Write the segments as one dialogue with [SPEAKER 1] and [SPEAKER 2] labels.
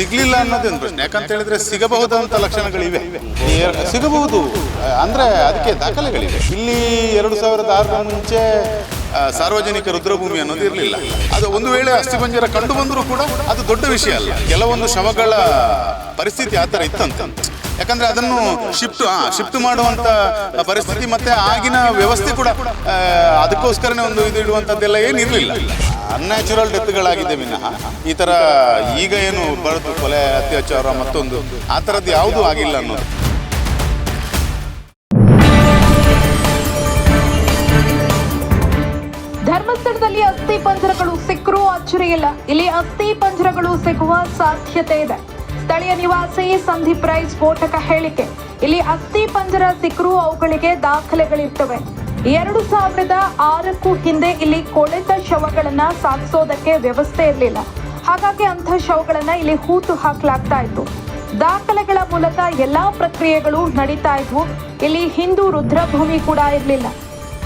[SPEAKER 1] ಸಿಗ್ಲಿಲ್ಲ ಅನ್ನೋದೇನು ಪ್ರಶ್ನೆ. ಯಾಕಂತ ಹೇಳಿದ್ರೆ ಸಿಗಬಹುದಂತ ಲಕ್ಷಣಗಳಿವೆ. ಸಿಗಬಹುದು. ಅಂದ್ರೆ ಅದಕ್ಕೆ ದಾಖಲೆಗಳಿವೆ. ಇಲ್ಲಿ ಎರಡು ಸಾವಿರದ ಆರರ ಮುಂಚೆ ಸಾರ್ವಜನಿಕ ರುದ್ರಭೂಮಿ ಅನ್ನೋದು ಇರಲಿಲ್ಲ. ಅದು ಒಂದು ವೇಳೆ ಅಸ್ಥಿಪಂಜರ ಕಂಡು ಬಂದರೂ ಕೂಡ ಅದು ದೊಡ್ಡ ವಿಷಯ ಅಲ್ಲ. ಕೆಲವೊಂದು ಶವಗಳ ಪರಿಸ್ಥಿತಿ ಆ ಥರ ಇತ್ತಂತ. ಯಾಕಂದ್ರೆ ಅದನ್ನು ಶಿಫ್ಟ್ ಶಿಫ್ಟ್ ಮಾಡುವಂತ ಪರಿಸ್ಥಿತಿ ಮತ್ತೆ ಆಗಿನ ವ್ಯವಸ್ಥೆ ಕೂಡ ಅದಕ್ಕೋಸ್ಕರನೇ ಒಂದು ಇದು ಇಡುವಂಥದ್ದೆಲ್ಲ ಏನಿರಲಿಲ್ಲ. ಅನ್ಯಾಚುರಲ್ ಡೆತ್ಗಳಾಗಿದೆ ವಿನಃ ಈ ಥರ ಈಗ ಏನು ಬರೆದು ಕೊಲೆ, ಅತ್ಯಾಚಾರ ಮತ್ತೊಂದು, ಆ ಥರದ್ದು ಯಾವುದೂ ಆಗಿಲ್ಲ ಅನ್ನೋದು.
[SPEAKER 2] ಧರ್ಮಸ್ಥಳದಲ್ಲಿ ಅಸ್ಥಿ ಪಂಜರಗಳು ಸಿಕ್ಕರೂ ಅಚ್ಚರಿ ಇಲ್ಲ. ಇಲ್ಲಿ ಅಸ್ಥಿ ಪಂಜರಗಳು ಸಿಗುವ ಸಾಧ್ಯತೆ ಇದೆ. ಸ್ಥಳೀಯ ನಿವಾಸಿ ಸಂದೀಪ್ ರೈ ಸ್ಫೋಟಕ ಹೇಳಿಕೆ. ಇಲ್ಲಿ ಅಸ್ಥಿ ಪಂಜರ ಸಿಕ್ಕರೂ ಅವುಗಳಿಗೆ ದಾಖಲೆಗಳಿರ್ತವೆ. ಎರಡು ಸಾವಿರದ ಆರಕ್ಕೂ ಹಿಂದೆ ಇಲ್ಲಿ ಕೊಳೆತ ಶವಗಳನ್ನ ಸಾಗಿಸೋದಕ್ಕೆ ವ್ಯವಸ್ಥೆ ಇರಲಿಲ್ಲ. ಹಾಗಾಗಿ ಅಂಥ ಶವಗಳನ್ನ ಇಲ್ಲಿ ಹೂತು ಹಾಕಲಾಗ್ತಾ ಇತ್ತು. ದಾಖಲೆಗಳ ಮೂಲಕ ಎಲ್ಲಾ ಪ್ರಕ್ರಿಯೆಗಳು ನಡೀತಾ ಇದ್ವು. ಇಲ್ಲಿ ಹಿಂದೂ ರುದ್ರಭೂಮಿ ಕೂಡ ಇರಲಿಲ್ಲ.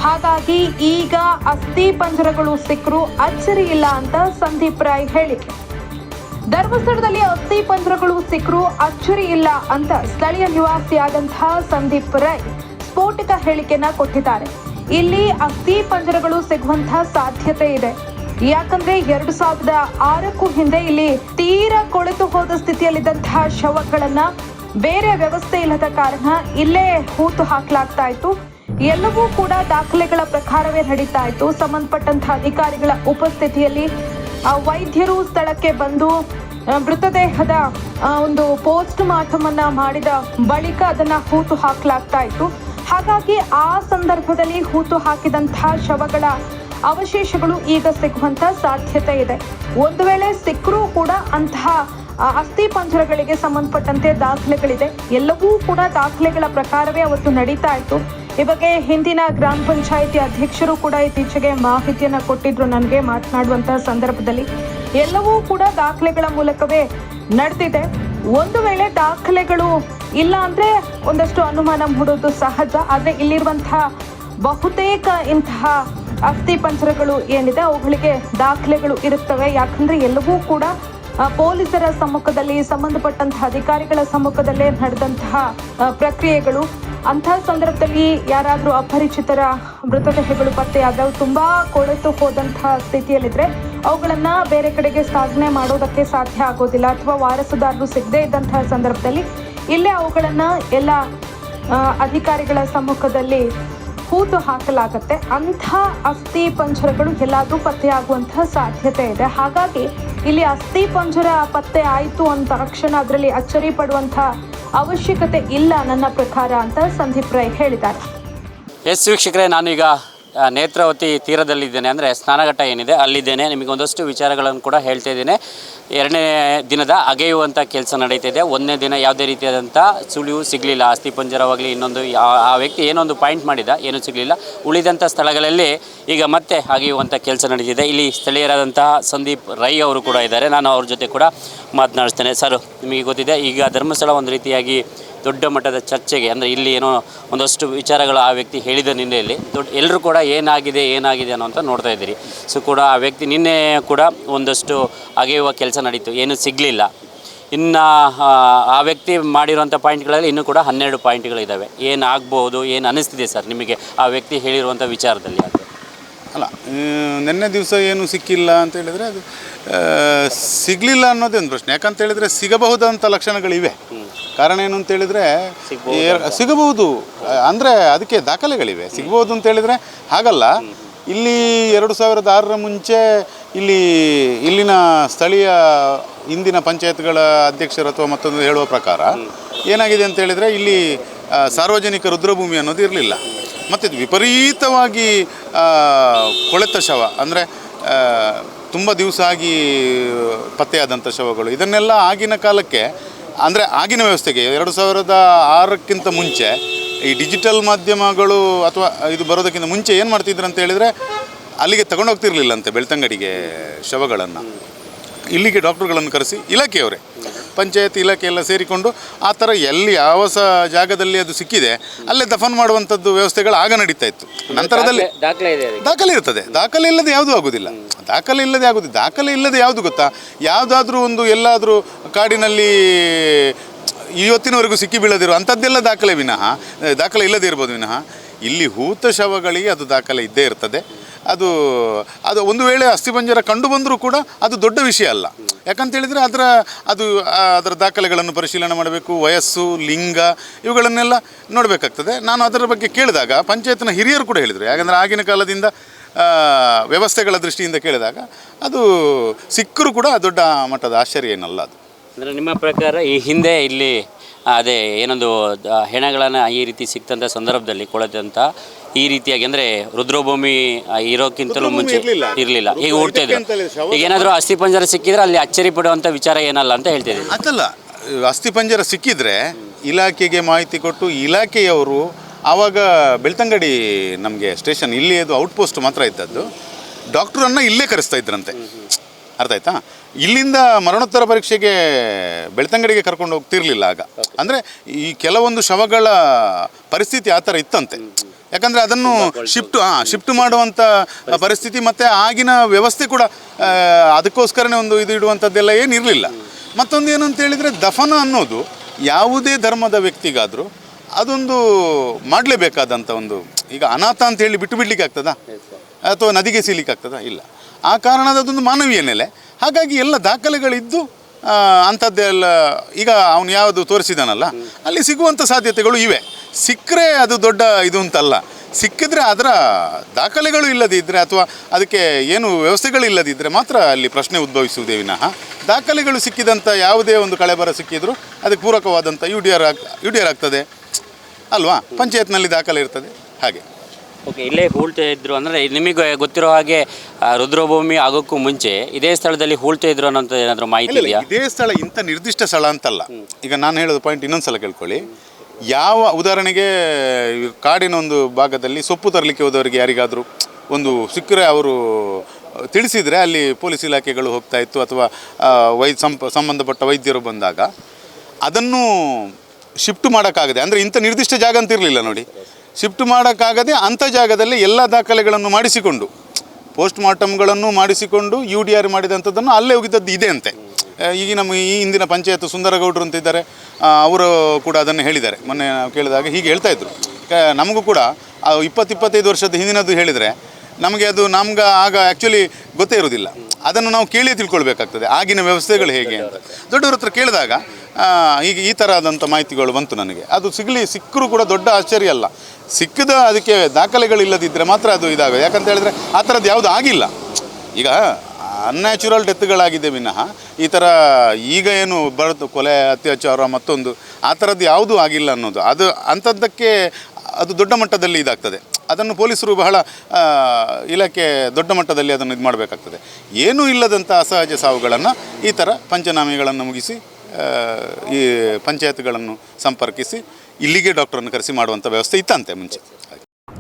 [SPEAKER 2] ಹಾಗಾಗಿ ಈಗ ಅಸ್ಥಿ ಪಂಜರಗಳು ಸಿಕ್ಕರೂ ಅಚ್ಚರಿ ಇಲ್ಲ ಅಂತ ಸಂದೀಪ್ ರಾಯ್ ಹೇಳಿಕೆ. ಧರ್ಮಸ್ಥಳದಲ್ಲಿ ಅಸ್ಥಿ ಪಂಜರಗಳು ಸಿಕ್ಕರು ಅಚ್ಚರಿ ಇಲ್ಲ ಅಂತ ಸ್ಥಳೀಯ ನಿವಾಸಿಯಾದಂತಹ ಸಂದೀಪ್ ರೈ ಸ್ಫೋಟಕ ಹೇಳಿಕೆಯನ್ನ ಕೊಟ್ಟಿದ್ದಾರೆ. ಇಲ್ಲಿ ಅಸ್ಥಿ ಪಂಜರಗಳು ಸಿಗುವಂತಹ ಸಾಧ್ಯತೆ ಇದೆ. ಯಾಕಂದ್ರೆ ಎರಡು ಸಾವಿರದ ಆರಕ್ಕೂ ಹಿಂದೆ ಇಲ್ಲಿ ತೀರಾ ಕೊಳೆತು ಹೋದ ಸ್ಥಿತಿಯಲ್ಲಿದ್ದಂತಹ ಶವಗಳನ್ನ ಬೇರೆ ವ್ಯವಸ್ಥೆ ಇಲ್ಲದ ಕಾರಣ ಇಲ್ಲೇ ಹೂತು ಹಾಕಲಾಗ್ತಾ ಇತ್ತು. ಎಲ್ಲವೂ ಕೂಡ ದಾಖಲೆಗಳ ಪ್ರಕಾರವೇ ನಡೀತಾ ಇತ್ತು. ಸಂಬಂಧಪಟ್ಟಂತಹ ಅಧಿಕಾರಿಗಳ ಉಪಸ್ಥಿತಿಯಲ್ಲಿ ವೈದ್ಯರು ಸ್ಥಳಕ್ಕೆ ಬಂದು ಮೃತದೇಹದ ಒಂದು ಪೋಸ್ಟ್ ಮಾರ್ಟಮ್ ಅನ್ನ ಮಾಡಿದ ಬಳಿಕ ಅದನ್ನ ಹೂತು ಹಾಕಲಾಗ್ತಾ ಇತ್ತು. ಹಾಗಾಗಿ ಆ ಸಂದರ್ಭದಲ್ಲಿ ಹೂತು ಹಾಕಿದಂತಹ ಶವಗಳ ಅವಶೇಷಗಳು ಈಗ ಸಿಗುವಂತ ಸಾಧ್ಯತೆ ಇದೆ. ಒಂದು ವೇಳೆ ಸಿಕ್ಕರೂ ಕೂಡ ಅಂತಹ ಅಸ್ಥಿ ಪಂಜರಗಳಿಗೆ ಸಂಬಂಧಪಟ್ಟಂತೆ ದಾಖಲೆಗಳಿದೆ. ಎಲ್ಲವೂ ಕೂಡ ದಾಖಲೆಗಳ ಪ್ರಕಾರವೇ ಅವತ್ತು ನಡೀತಾ ಇತ್ತು. ಈ ಬಗ್ಗೆ ಹಿಂದಿನ ಗ್ರಾಮ ಪಂಚಾಯಿತಿ ಅಧ್ಯಕ್ಷರು ಕೂಡ ಇತ್ತೀಚೆಗೆ ಮಾಹಿತಿಯನ್ನು ಕೊಟ್ಟಿದ್ರು. ನನಗೆ ಮಾತನಾಡುವಂತಹ ಸಂದರ್ಭದಲ್ಲಿ ಎಲ್ಲವೂ ಕೂಡ ದಾಖಲೆಗಳ ಮೂಲಕವೇ ನಡೆದಿದೆ. ಒಂದು ವೇಳೆ ದಾಖಲೆಗಳು ಇಲ್ಲ ಅಂದ್ರೆ ಒಂದಷ್ಟು ಅನುಮಾನ ಮೂಡೋದು ಸಹಜ. ಆದ್ರೆ ಇಲ್ಲಿರುವಂತಹ ಬಹುತೇಕ ಇಂತಹ ಅಸ್ಥಿ ಪಂಚರಗಳು ಏನಿದೆ, ಅವುಗಳಿಗೆ ದಾಖಲೆಗಳು ಇರುತ್ತವೆ. ಯಾಕಂದ್ರೆ ಎಲ್ಲವೂ ಕೂಡ ಪೊಲೀಸರ ಸಮ್ಮುಖದಲ್ಲಿ, ಸಂಬಂಧಪಟ್ಟಂತಹ ಅಧಿಕಾರಿಗಳ ಸಮ್ಮುಖದಲ್ಲೇ ನಡೆದಂತಹ ಪ್ರಕ್ರಿಯೆಗಳು ಅಂತಹ ಸಂದರ್ಭದಲ್ಲಿ ಯಾರಾದರೂ ಅಪರಿಚಿತರ ಮೃತದೇಹಗಳು ಪತ್ತೆಯಾದವು, ತುಂಬಾ ಕೊಳೆತು ಹೋದಂತಹ ಸ್ಥಿತಿಯಲ್ಲಿದ್ರೆ ಅವುಗಳನ್ನು ಬೇರೆ ಕಡೆಗೆ ಸಾಗಣೆ ಮಾಡೋದಕ್ಕೆ ಸಾಧ್ಯ ಆಗೋದಿಲ್ಲ ಅಥವಾ ವಾರಸುದಾರರು ಸಿಗದೇ ಇದ್ದಂತಹ ಸಂದರ್ಭದಲ್ಲಿ ಇಲ್ಲೇ ಅವುಗಳನ್ನು ಎಲ್ಲ ಅಧಿಕಾರಿಗಳ ಸಮ್ಮುಖದಲ್ಲಿ ಹೂತು ಹಾಕಲಾಗತ್ತೆ. ಅಂಥ ಅಸ್ಥಿ ಪಂಜರಗಳು ಎಲ್ಲಾದ್ರೂ ಪತ್ತೆಯಾಗುವಂತಹ ಸಾಧ್ಯತೆ ಇದೆ. ಹಾಗಾಗಿ ಇಲ್ಲಿ ಅಸ್ಥಿ ಪಂಜರ ಪತ್ತೆ ಆಯಿತು ಅಂತ ತಕ್ಷಣ ಅದರಲ್ಲಿ ಅಚ್ಚರಿ ಪಡುವಂತಹ ಅವಶ್ಯಕತೆ ಇಲ್ಲ ನನ್ನ ಪ್ರಕಾರ ಅಂತ ಸಂದೀಪ್ ರೈ ಹೇಳಿದ್ದಾರೆ.
[SPEAKER 3] ಎಸ್ ವೀಕ್ಷಕರೇ, ನಾನೀಗ ನೇತ್ರಾವತಿ ತೀರದಲ್ಲಿದ್ದೇನೆ. ಅಂದರೆ ಸ್ನಾನಘಟ್ಟ ಏನಿದೆ ಅಲ್ಲಿದ್ದೇನೆ. ನಿಮಗೆ ಒಂದಷ್ಟು ವಿಚಾರಗಳನ್ನು ಕೂಡ ಹೇಳ್ತಾ ಇದ್ದೇನೆ. ಎರಡನೇ ದಿನದ ಅಗೆಯುವಂಥ ಕೆಲಸ ನಡೀತಿದೆ. ಒಂದನೇ ದಿನ ಯಾವುದೇ ರೀತಿಯಾದಂಥ ಸುಳಿವು ಸಿಗಲಿಲ್ಲ. ಅಸ್ಥಿ ಪಂಜರವಾಗಲಿ ಇನ್ನೊಂದು ಆ ವ್ಯಕ್ತಿ ಏನೊಂದು ಪಾಯಿಂಟ್ ಮಾಡಿದ, ಏನೂ ಸಿಗಲಿಲ್ಲ. ಉಳಿದಂಥ ಸ್ಥಳಗಳಲ್ಲಿ ಈಗ ಮತ್ತೆ ಅಗೆಯುವಂಥ ಕೆಲಸ ನಡೀತಿದೆ. ಇಲ್ಲಿ ಸ್ಥಳೀಯರಾದಂತಹ ಸಂದೀಪ್ ರೈ ಅವರು ಕೂಡ ಇದ್ದಾರೆ. ನಾನು ಅವ್ರ ಜೊತೆ ಕೂಡ ಮಾತನಾಡಿಸ್ತೇನೆ. ಸರ್, ನಿಮಗೆ ಗೊತ್ತಿದೆ, ಈಗ ಧರ್ಮಸ್ಥಳ ಒಂದು ರೀತಿಯಾಗಿ ದೊಡ್ಡ ಮಟ್ಟದ ಚರ್ಚೆಗೆ ಅಂದರೆ ಇಲ್ಲಿ ಏನೋ ಒಂದಷ್ಟು ವಿಚಾರಗಳು ಆ ವ್ಯಕ್ತಿ ಹೇಳಿದ ನಿನ್ನೆಯಲ್ಲಿ. ದೊಡ್ಡ ಎಲ್ಲರೂ ಕೂಡ ಏನಾಗಿದೆ ಏನಾಗಿದೆ ಅನ್ನೋ ಅಂತ ನೋಡ್ತಾ ಇದ್ದೀರಿ. ಸೊ ಕೂಡ ಆ ವ್ಯಕ್ತಿ ನಿನ್ನೆ ಕೂಡ ಒಂದಷ್ಟು ಅಗೆಯುವ ಕೆಲಸ ನಡೀತು. ಏನೂ ಸಿಗಲಿಲ್ಲ. ಇನ್ನು ಆ ವ್ಯಕ್ತಿ ಮಾಡಿರುವಂಥ ಪಾಯಿಂಟ್ಗಳಲ್ಲಿ ಇನ್ನೂ ಕೂಡ ಹನ್ನೆರಡು ಪಾಯಿಂಟ್ಗಳಿದ್ದಾವೆ ಏನಾಗ್ಬೋದು ಏನು ಅನ್ನಿಸ್ತಿದೆ ಸರ್ ನಿಮಗೆ ಆ ವ್ಯಕ್ತಿ ಹೇಳಿರುವಂಥ ವಿಚಾರದಲ್ಲಿ? ಅದು
[SPEAKER 1] ಅಲ್ಲ ನಿನ್ನೆ ದಿವಸ ಏನು ಸಿಕ್ಕಿಲ್ಲ ಅಂತ ಹೇಳಿದರೆ ಅದು ಸಿಗಲಿಲ್ಲ ಅನ್ನೋದೇ ಒಂದು ಪ್ರಶ್ನೆ. ಯಾಕಂತ ಹೇಳಿದರೆ ಸಿಗಬಹುದಂಥ ಲಕ್ಷಣಗಳಿವೆ. ಕಾರಣ ಏನು ಅಂತ ಹೇಳಿದರೆ ಸಿಗಬಹುದು. ಅಂದರೆ ಅದಕ್ಕೆ ದಾಖಲೆಗಳಿವೆ. ಸಿಗಬಹುದು ಅಂತ ಹೇಳಿದರೆ ಹಾಗಲ್ಲ. ಇಲ್ಲಿ ಎರಡು ಸಾವಿರದ ಆರರ ಮುಂಚೆ ಇಲ್ಲಿ ಇಲ್ಲಿನ ಸ್ಥಳೀಯ ಇಂದಿನ ಪಂಚಾಯತ್ಗಳ ಅಧ್ಯಕ್ಷರು ಅಥವಾ ಮತ್ತೊಂದು ಹೇಳುವ ಪ್ರಕಾರ ಏನಾಗಿದೆ ಅಂತ ಹೇಳಿದರೆ ಇಲ್ಲಿ ಸಾರ್ವಜನಿಕ ರುದ್ರಭೂಮಿ ಅನ್ನೋದು ಇರಲಿಲ್ಲ. ಮತ್ತು ವಿಪರೀತವಾಗಿ ಕೊಳೆತ ಶವ ಅಂದರೆ ತುಂಬ ದಿವಸ ಆಗಿ ಪತ್ತೆಯಾದಂಥ ಶವಗಳು. ಇದನ್ನೆಲ್ಲ ಆಗಿನ ಕಾಲಕ್ಕೆ ಅಂದರೆ ಆಗಿನ ವ್ಯವಸ್ಥೆಗೆ ಎರಡು ಸಾವಿರದ ಆರಕ್ಕಿಂತ ಮುಂಚೆ ಈ ಡಿಜಿಟಲ್ ಮಾಧ್ಯಮಗಳು ಅಥವಾ ಇದು ಬರೋದಕ್ಕಿಂತ ಮುಂಚೆ ಏನು ಮಾಡ್ತಿದ್ರು ಅಂತ ಹೇಳಿದರೆ ಅಲ್ಲಿಗೆ ತಗೊಂಡೋಗ್ತಿರ್ಲಿಲ್ಲಂತೆ ಬೆಳ್ತಂಗಡಿಗೆ ಶವಗಳನ್ನು. ಇಲ್ಲಿಗೆ ಡಾಕ್ಟ್ರುಗಳನ್ನು ಕರೆಸಿ ಇಲಾಖೆಯವರೇ. ಪಂಚಾಯತ್ ಇಲಾಖೆ ಎಲ್ಲ ಸೇರಿಕೊಂಡು ಆ ಥರ ಎಲ್ಲಿ ಯಾವ ಸ ಜಾಗದಲ್ಲಿ ಅದು ಸಿಕ್ಕಿದೆ ಅಲ್ಲೇ ದಫನ್ ಮಾಡುವಂಥದ್ದು ವ್ಯವಸ್ಥೆಗಳು ಆಗ ನಡೀತಾ ಇತ್ತು. ನಂತರದಲ್ಲಿ
[SPEAKER 3] ದಾಖಲೆ ಇದೆ ಅದಕ್ಕೆ.
[SPEAKER 1] ದಾಖಲೆ ಇರ್ತದೆ. ದಾಖಲೆ ಇಲ್ಲದೆ ಯಾವುದು ಆಗೋದಿಲ್ಲ. ದಾಖಲೆ ಇಲ್ಲದೆ ಆಗೋದಿಲ್ಲ. ದಾಖಲೆ ಇಲ್ಲದೆ ಯಾವುದು ಗೊತ್ತಾ? ಯಾವುದಾದ್ರೂ ಒಂದು ಎಲ್ಲಾದರೂ ಕಾಡಿನಲ್ಲಿ ಇವತ್ತಿನವರೆಗೂ ಸಿಕ್ಕಿ ಬೀಳದಿರೋ ಅಂಥದ್ದೆಲ್ಲ ದಾಖಲೆ ವಿನಃ ದಾಖಲೆ ಇಲ್ಲದೆ ಇರ್ಬೋದು ವಿನಃ ಇಲ್ಲಿ ಹೂತ ಶವಗಳಿಗೆ ಅದು ದಾಖಲೆ ಇದ್ದೇ ಇರ್ತದೆ. ಅದು ಅದು ಒಂದು ವೇಳೆ ಅಸ್ಥಿಪಂಜರ ಕಂಡು ಬಂದರೂ ಕೂಡ ಅದು ದೊಡ್ಡ ವಿಷಯ ಅಲ್ಲ. ಯಾಕಂತ ಹೇಳಿದರೆ ಅದರ, ಅದು ಅದರ ದಾಖಲೆಗಳನ್ನು ಪರಿಶೀಲನೆ ಮಾಡಬೇಕು, ವಯಸ್ಸು, ಲಿಂಗ ಇವುಗಳನ್ನೆಲ್ಲ ನೋಡಬೇಕಾಗ್ತದೆ. ನಾನು ಅದರ ಬಗ್ಗೆ ಕೇಳಿದಾಗ, ಪಂಚಾಯತ್ನ ಹಿರಿಯರು ಕೂಡ ಹೇಳಿದರು. ಯಾಕಂದರೆ ಆಗಿನ ಕಾಲದಿಂದ ವ್ಯವಸ್ಥೆಗಳ ದೃಷ್ಟಿಯಿಂದ ಕೇಳಿದಾಗ, ಅದು ಸಿಕ್ಕರೂ ಕೂಡ ದೊಡ್ಡ ಮಟ್ಟದ ಆಶ್ಚರ್ಯ ಏನಲ್ಲ ಅದು.
[SPEAKER 3] ಅಂದರೆ ನಿಮ್ಮ ಪ್ರಕಾರ ಈ ಹಿಂದೆ ಇಲ್ಲಿ, ಅದೇ ಏನೊಂದು ಹೆಣಗಳನ್ನು ಈ ರೀತಿ ಸಿಕ್ತಂಥ ಸಂದರ್ಭದಲ್ಲಿ ಕೊಳೆದಂಥ ಈ ರೀತಿಯಾಗಿ ಅಂದರೆ ರುದ್ರಭೂಮಿ ಇರೋಕ್ಕಿಂತಲೂ ಮುಂಚೆ
[SPEAKER 1] ಇರ್ಲಿಲ್ಲ.
[SPEAKER 3] ಇರಲಿಲ್ಲ. ಈಗ ಓಡ್ತಾ ಇದ್ರು ಈಗ ಏನಾದರೂ ಅಸ್ಥಿಪಂಜರ ಸಿಕ್ಕಿದ್ರೆ ಅಲ್ಲಿ ಅಚ್ಚರಿ ಪಡುವಂಥ ವಿಚಾರ ಏನಲ್ಲ ಅಂತ ಹೇಳ್ತಿದ್ರು
[SPEAKER 1] ಅದಲ್ಲ ಅಸ್ಥಿಪಂಜರ ಸಿಕ್ಕಿದ್ರೆ ಇಲಾಖೆಗೆ ಮಾಹಿತಿ ಕೊಟ್ಟು ಇಲಾಖೆಯವರು ಆವಾಗ ಬೆಳ್ತಂಗಡಿ ನಮಗೆ ಸ್ಟೇಷನ್ ಇಲ್ಲಿ ಅದು ಔಟ್ಪೋಸ್ಟ್ ಮಾತ್ರ ಇದ್ದದ್ದು. ಡಾಕ್ಟ್ರನ್ನು ಇಲ್ಲೇ ಕರೆಸ್ತಾ ಇದ್ರಂತೆ. ಅರ್ಥ ಆಯ್ತಾ? ಇಲ್ಲಿಂದ ಮರಣೋತ್ತರ ಪರೀಕ್ಷೆಗೆ ಬೆಳ್ತಂಗಡಿಗೆ ಕರ್ಕೊಂಡು ಹೋಗ್ತಿರ್ಲಿಲ್ಲ ಆಗ. ಅಂದರೆ ಈ ಕೆಲವೊಂದು ಶವಗಳ ಪರಿಸ್ಥಿತಿ ಆ ಥರ ಇತ್ತಂತೆ. ಯಾಕಂದರೆ ಅದನ್ನು ಶಿಫ್ಟ್ ಹಾಂ ಶಿಫ್ಟ್ ಮಾಡುವಂಥ ಪರಿಸ್ಥಿತಿ ಮತ್ತು ಆಗಿನ ವ್ಯವಸ್ಥೆ ಕೂಡ ಅದಕ್ಕೋಸ್ಕರನೇ ಒಂದು ಇದು ಇಡುವಂಥದ್ದೆಲ್ಲ ಏನಿರಲಿಲ್ಲ. ಮತ್ತೊಂದು ಏನು ಅಂತ ಹೇಳಿದರೆ ದಫನ ಅನ್ನೋದು ಯಾವುದೇ ಧರ್ಮದ ವ್ಯಕ್ತಿಗಾದರೂ ಅದೊಂದು ಮಾಡಲೇಬೇಕಾದಂಥ ಒಂದು, ಈಗ ಅನಾಥ ಅಂತ ಹೇಳಿ ಬಿಟ್ಟು ಬಿಡ್ಲಿಕ್ಕೆ ಆಗ್ತದಾ? ಅಥವಾ ನದಿಗೆ ಸೀಲಿಕ್ಕೆ ಆಗ್ತದಾ? ಇಲ್ಲ. ಆ ಕಾರಣದ ಅದೊಂದು ಮಾನವೀಯ ನೆಲೆ. ಹಾಗಾಗಿ ಎಲ್ಲ ದಾಖಲೆಗಳಿದ್ದು ಅಂಥದ್ದೆಲ್ಲ ಈಗ ಅವನು ಯಾವುದು ತೋರಿಸಿದಾನಲ್ಲ, ಅಲ್ಲಿ ಸಿಗುವಂಥ ಸಾಧ್ಯತೆಗಳು ಇವೆ. ಸಿಕ್ಕರೆ ಅದು ದೊಡ್ಡ ಇದು ಅಂತಲ್ಲ. ಸಿಕ್ಕಿದ್ರೆ ಅದರ ದಾಖಲೆಗಳು ಇಲ್ಲದಿದ್ದರೆ ಅಥವಾ ಅದಕ್ಕೆ ಏನು ವ್ಯವಸ್ಥೆಗಳು ಇಲ್ಲದಿದ್ದರೆ ಮಾತ್ರ ಅಲ್ಲಿ ಪ್ರಶ್ನೆ ಉದ್ಭವಿಸುವುದೇ ವಿನಃ. ದಾಖಲೆಗಳು ಸಿಕ್ಕಿದಂಥ ಯಾವುದೇ ಒಂದು ಕಳೆಬರ ಸಿಕ್ಕಿದರೂ ಅದಕ್ಕೆ ಪೂರಕವಾದಂಥ U D R U D R ಆಗ್ತದೆ. ಅಲ್ವಾ? ಪಂಚಾಯತ್ನಲ್ಲಿ ದಾಖಲೆ ಇರ್ತದೆ. ಹಾಗೆ.
[SPEAKER 3] ಓಕೆ ಇಲ್ಲೇ ಹೂಳ್ತಾ ಇದ್ರು ಅಂದರೆ ನಿಮಗೆ ಗೊತ್ತಿರೋ ಹಾಗೆ ರುದ್ರಭೂಮಿ ಆಗೋಕ್ಕೂ ಮುಂಚೆ ಇದೇ ಸ್ಥಳದಲ್ಲಿ ಹೂಳ್ತಾ ಇದ್ರು ಅನ್ನೋಂಥ ಏನಾದರೂ ಮಾಹಿತಿ ಇದೆಯಾ?
[SPEAKER 1] ಇದೇ ಸ್ಥಳ ಇಂಥ ನಿರ್ದಿಷ್ಟ ಸ್ಥಳ ಅಂತಲ್ಲ. ಈಗ ನಾನು ಹೇಳೋದು ಪಾಯಿಂಟ್ ಇನ್ನೊಂದು ಸಲ ಕೇಳ್ಕೊಳ್ಳಿ. ಯಾವ ಉದಾಹರಣೆಗೆ ಕಾಡಿನ ಒಂದು ಭಾಗದಲ್ಲಿ ಸೊಪ್ಪು ತರಲಿಕ್ಕೆ ಹೋದವರಿಗೆ ಯಾರಿಗಾದರೂ ಒಂದು ಸಿಕ್ಕರೆ ಅವರು ತಿಳಿಸಿದರೆ ಅಲ್ಲಿ ಪೊಲೀಸ್ ಇಲಾಖೆಗಳು ಹೋಗ್ತಾ ಇತ್ತು ಅಥವಾ ವೈ, ಸಂಪ, ಸಂಬಂಧಪಟ್ಟ ವೈದ್ಯರು ಬಂದಾಗ ಅದನ್ನು ಶಿಫ್ಟ್ ಮಾಡೋಕ್ಕಾಗದೆ, ಅಂದರೆ ಇಂಥ ನಿರ್ದಿಷ್ಟ ಜಾಗ ಅಂತ ಇರಲಿಲ್ಲ ನೋಡಿ, ಶಿಫ್ಟ್ ಮಾಡೋಕ್ಕಾಗದೆ ಅಂಥ ಜಾಗದಲ್ಲಿ ಎಲ್ಲ ದಾಖಲೆಗಳನ್ನು ಮಾಡಿಸಿಕೊಂಡು ಪೋಸ್ಟ್ ಮಾರ್ಟಮ್ಗಳನ್ನು ಮಾಡಿಸಿಕೊಂಡು, ಯು ಡಿ ಆರ್ ಮಾಡಿದಂಥದ್ದನ್ನು ಅಲ್ಲೇ ಹೋಗಿದ್ದದ್ದು ಇದೆ ಅಂತೆ. ಈಗ ನಮ್ಮ ಈ ಹಿಂದಿನ ಪಂಚಾಯತ್ ಸುಂದರಗೌಡರು ಅಂತ ಇದ್ದಾರೆ ಅವರು ಕೂಡ ಅದನ್ನು ಹೇಳಿದ್ದಾರೆ. ಮೊನ್ನೆ ಕೇಳಿದಾಗ ಹೀಗೆ ಹೇಳ್ತಾ ಇದ್ರು. ನಮಗೂ ಕೂಡ, ಆ ಇಪ್ಪತ್ತು ಇಪ್ಪತ್ತೈದು ವರ್ಷದ ಹಿಂದಿನದ್ದು ಹೇಳಿದರೆ, ನಮಗೆ ಅದು ನಮ್ಗೆ ಆಗ ಆ್ಯಕ್ಚುಲಿ ಗೊತ್ತೇ ಇರೋದಿಲ್ಲ. ಅದನ್ನು ನಾವು ಕೇಳಿ ತಿಳ್ಕೊಳ್ಬೇಕಾಗ್ತದೆ, ಆಗಿನ ವ್ಯವಸ್ಥೆಗಳು ಹೇಗೆ ಅಂತ. ದೊಡ್ಡವ್ರ ಹತ್ರ ಕೇಳಿದಾಗ ಈಗ ಈ ಥರದಂಥ ಮಾಹಿತಿಗಳು ಬಂತು ನನಗೆ. ಅದು ಸಿಗಲಿ, ಸಿಕ್ಕರೂ ಕೂಡ ದೊಡ್ಡ ಆಶ್ಚರ್ಯ ಅಲ್ಲ. ಸಿಕ್ಕದ ಅದಕ್ಕೆ ದಾಖಲೆಗಳಿಲ್ಲದಿದ್ದರೆ ಮಾತ್ರ ಅದು ಇದಾಗೋದು. ಯಾಕಂತ ಹೇಳಿದ್ರೆ ಆ ಥರದ್ದು ಯಾವುದು ಆಗಿಲ್ಲ. ಈಗ ಅನ್ಯಾಚುರಲ್ ಡೆತ್ಗಳಾಗಿದೆ ವಿನಃ. ಈ ಥರ ಈಗ ಏನು ಬರುತ್ತೆ ಕೊಲೆ, ಅತ್ಯಾಚಾರ ಮತ್ತೊಂದು, ಆ ಥರದ್ದು ಯಾವುದೂ ಆಗಿಲ್ಲ ಅನ್ನೋದು. ಅದು ಅಂಥದ್ದಕ್ಕೆ ಅದು ದೊಡ್ಡ ಮಟ್ಟದಲ್ಲಿ ಇದಾಗ್ತದೆ. ಅದನ್ನು ಪೊಲೀಸರು ಬಹಳ ಇಲಾಖೆ ದೊಡ್ಡ ಮಟ್ಟದಲ್ಲಿ ಅದನ್ನು ಇದು ಮಾಡಬೇಕಾಗ್ತದೆ. ಏನೂ ಇಲ್ಲದಂಥ ಅಸಹಜ ಸಾವುಗಳನ್ನು ಈ ಥರ ಪಂಚನಾಮೆಗಳನ್ನು ಮುಗಿಸಿ ಈ ಪಂಚಾಯತ್ಗಳನ್ನು ಸಂಪರ್ಕಿಸಿ, ಇಲ್ಲಿಗೆ ಡಾಕ್ಟ್ರನ್ನು ಕರೆಸಿ ಮಾಡುವಂಥ ವ್ಯವಸ್ಥೆ ಇತ್ತಂತೆ ಮುಂಚೆ.